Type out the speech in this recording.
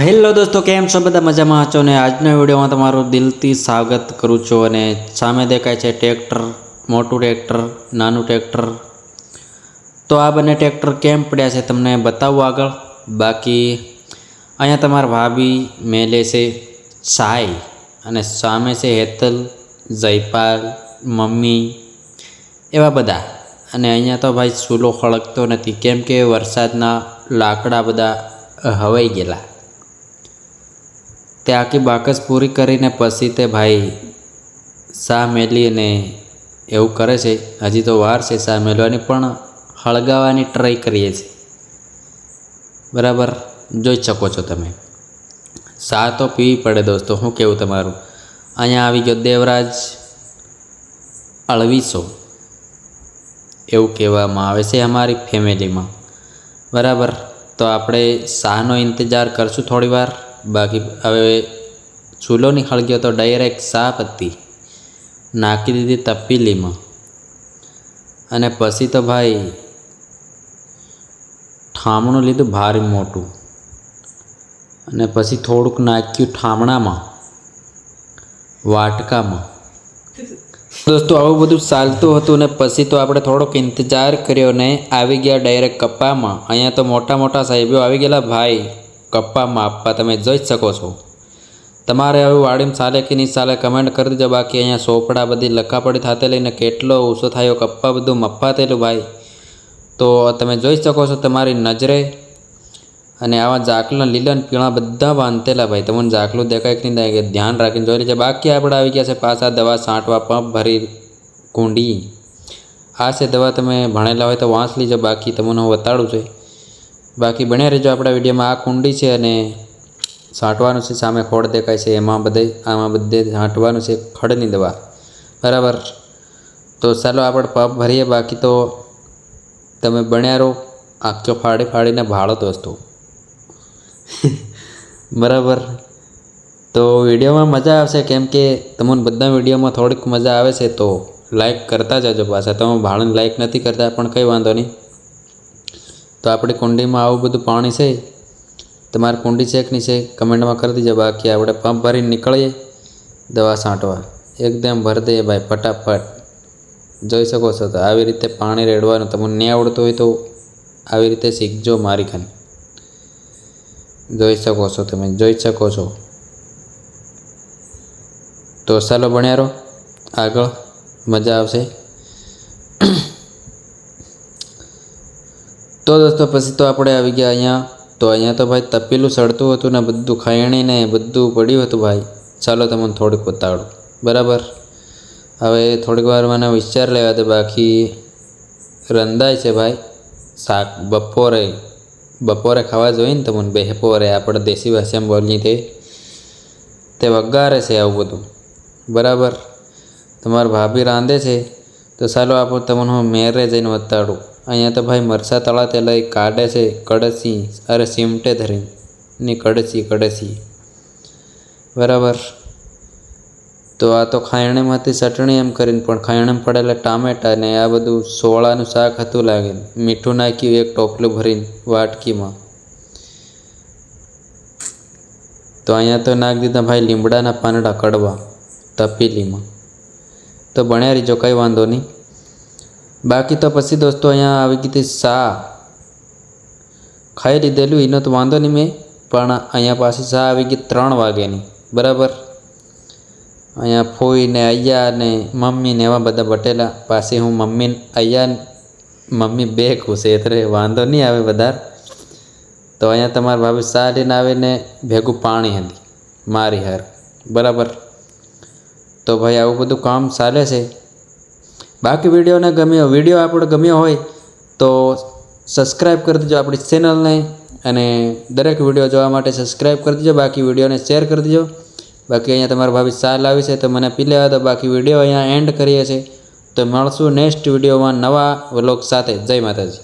Hello દોસ્તો, કેમ છો? બધા મજામાં છો ને આજના વિડીયોમાં તમારું દિલથી સ્વાગત કરું છું અને સામે દેખાય છે ટ્રેક્ટર, મોટું ટ્રેક્ટર, નાનું ટ્રેક્ટર. તો આ બંને ટ્રેક્ટર કેમ પડ્યા છે તમને બતાવું આગળ. બાકી અહીંયા તમારા ભાભી, મેલે છે, સાઈ અને સામે છે હેતલ, જયપાલ, મમ્મી એવા બધા. અને અહીંયા તો ભાઈ ચૂલો ખળકતો નથી. કેમ કે વરસાદના લાકડા બધા હવાઈ ગયેલા. તે આખી બાકસ પૂરી કરીને પછી તે ભાઈ સા મેલીને એવું કરે છે. હજી તો વાર છે સા મેલવાની, પણ હળગાવાની ટ્રાય કરીએ છીએ. બરાબર? જોઈ શકો છો તમે. સા તો પીવી પડે દોસ્તો, શું કેવું તમારું? અહીંયા આવી ગયો દેવરાજ અળવીસો. એવું કહેવામાં આવે છે અમારી ફેમિલીમાં બરાબર? તો આપણે શાહનો ઇંતજાર કરશું થોડી વાર બાકી હવે ચૂલો નીકળી ગયો તો ડાયરેક્ટ સાફ હતી. નાખી દીધી તપેલીમાં. અને પછી તો ભાઈ ઠામણું લીધું ભારે મોટું. અને પછી થોડુંક નાખ્યું ઠામણામાં વાટકામાં. દોસ્તો, આવું બધું ચાલતું હતું ને પછી તો આપણે થોડોક ઇંતજાર કર્યો ને આવી ગયા ડાયરેક્ટ કપ્પામાં. અહીંયા તો મોટા મોટા સાહેબો આવી ગયેલા ભાઈ. કપ્પામાં આપવા તમે જોઈ જ શકો છો. તમારે હવે વાડીમાં ચાલે કે નહીં ચાલે કમેન્ટ કરી દેજો. બાકી અહીંયા સોપડા બધી લખાપડી થાતે લઈને કેટલો ઓછો થયો, કપ્પા બધું મપાતેલું ભાઈ. તો તમે જોઈ શકો છો તમારી નજરે. અને આવા ઝાકલા લીલા પીણા બધા બાંધેલા ભાઈ. તમને જાકલું દેખાય કે નહીં દેખાય ધ્યાન રાખીને જોઈ લેજે. બાકી આપણે આવી ગયા છે પાછા દવા છાંટવા પંપ ભરી કુંડી. આ છે દવા તમે ભણેલા હોય તો વાંચ લીજો. બાકી તમને હું બતાડું છે. બાકી બન્યા રહેજો આપણા વિડીયોમાં. આ કુંડી છે અને છાંટવાનું છે, સામે ખોડ દેખાય છે. એમાં બધે આમાં બધે છાંટવાનું છે, ખડની દવા. બરાબર? તો ચાલો આપણે પપ ભરીએ. બાકી તો તમે બન્યા રહો. આંખો ફાડી ફાડીને ભાળો દોસ્તો બરાબર? તો વિડીયોમાં મજા આવશે. કેમ કે તમને બધા વિડીયોમાં થોડીક મજા આવે છે, તો લાઈક કરતા જજો પાછા. તમે ભાળીને લાઈક નથી કરતા, પણ કંઈ વાંધો નહીં. તો આપણી કુંડીમાં આવું બધું પાણી છે? તમારી કુંડી છે કે નહીં છે? કમેન્ટમાં કરી દેજો. બાકી આપણે પંપ ભરીને નીકળીએ. દવા છાંટવા. એકદમ ભરી દઈએ ભાઈ, ફટાફટ. જોઈ શકો છો તો આવી રીતે પાણી રેડવાનું તમને નહીં આવડતું હોય તો આવી રીતે શીખજો મારી ખાન. જોઈ શકો છો તમે, જોઈ શકો છો. તો ચાલો ભણ્યા રહો. આગળ મજા આવશે. તો દોસ્તો, પછી તો આપણે આવી ગયા અહીંયા. તો અહીંયા તો ભાઈ તપેલું સડતું હતું ને બધું ખાયણી ને બધું પડ્યું હતું ભાઈ. ચાલો તમને થોડીક બતાડું. બરાબર? હવે થોડીક વાર મને વિચાર લેવા દે બાકી. રંધાય છે ભાઈ. શાક બપોરે બપોરે ખાવા જોઈએ ને તમને બેહપોરે આપણે દેશી ભાષામાં બોલીએ તે. તે વઘારે છે આવું બધું. બરાબર? તમારા ભાભી રાંધે છે. તો ચાલો આપણે તમને હું મેરે જઈને બતાડું. અહીંયા તો ભાઈ મરસા તળા તે લઈ કાઢે છે, કડસી અરે સીમટે ધરી ને કડસી કડસી. બરાબર. તો આ તો ખાયણેમાંથી ચટણી એમ કરીને, પણ ખાયણીમાં પડેલા ટામેટા ને આ બધું સોળાનું શાક હતું લાગે. મીઠું નાખ્યું, એક ટોપલું ભરીને, વાટકીમાં. તો અહીંયા તો નાખી દીધા ભાઈ લીમડાના પાંદડા કડવા, તપેલીમાં. તો ભણ્યા રહીજો, કંઈ વાંધો નહીં. બાકી તો પછી દોસ્તો અહીંયા આવી ગઈ શા ખાઈ લીધેલું એનો તો વાંધો નહીં મેં, પણ અહીંયા પાછી સા આવી ગઈ ત્રણ વાગ્યાની, બરાબર? અહીંયા ફોઈને અહીંયા ને મમ્મી ને એવા બધા બટેલા પાછી હું મમ્મી અહીંયા મમ્મી બે ખુશે એટલે વાંધો નહીં આવે વધારે. તો અહીંયા તમારા ભાભી સા લઈને આવીને ભેગું પાણી હતી મારી હાર, બરાબર? તો ભાઈ આવું બધું કામ ચાલે છે? બાકી વિડીયોને ગમ્યો વીડિયો આપણો ગમ્યો હોય તો સબસ્ક્રાઈબ કરી દેજો આપણી ચેનલને અને દરેક વીડિયો જોવા માટે સબસ્ક્રાઈબ કરી દેજો. બાકી વિડીયોને શેર કરી દેજો. બાકી અહીંયા તમારા ભાભી ચા લાવી છે તો મને પી લેવા દો. બાકી વીડિયો અહીંયા એન્ડ કરીએ છીએ. તો મળશું નેક્સ્ટ વિડીયોમાં નવા વ્લોગ સાથે. જય માતાજી.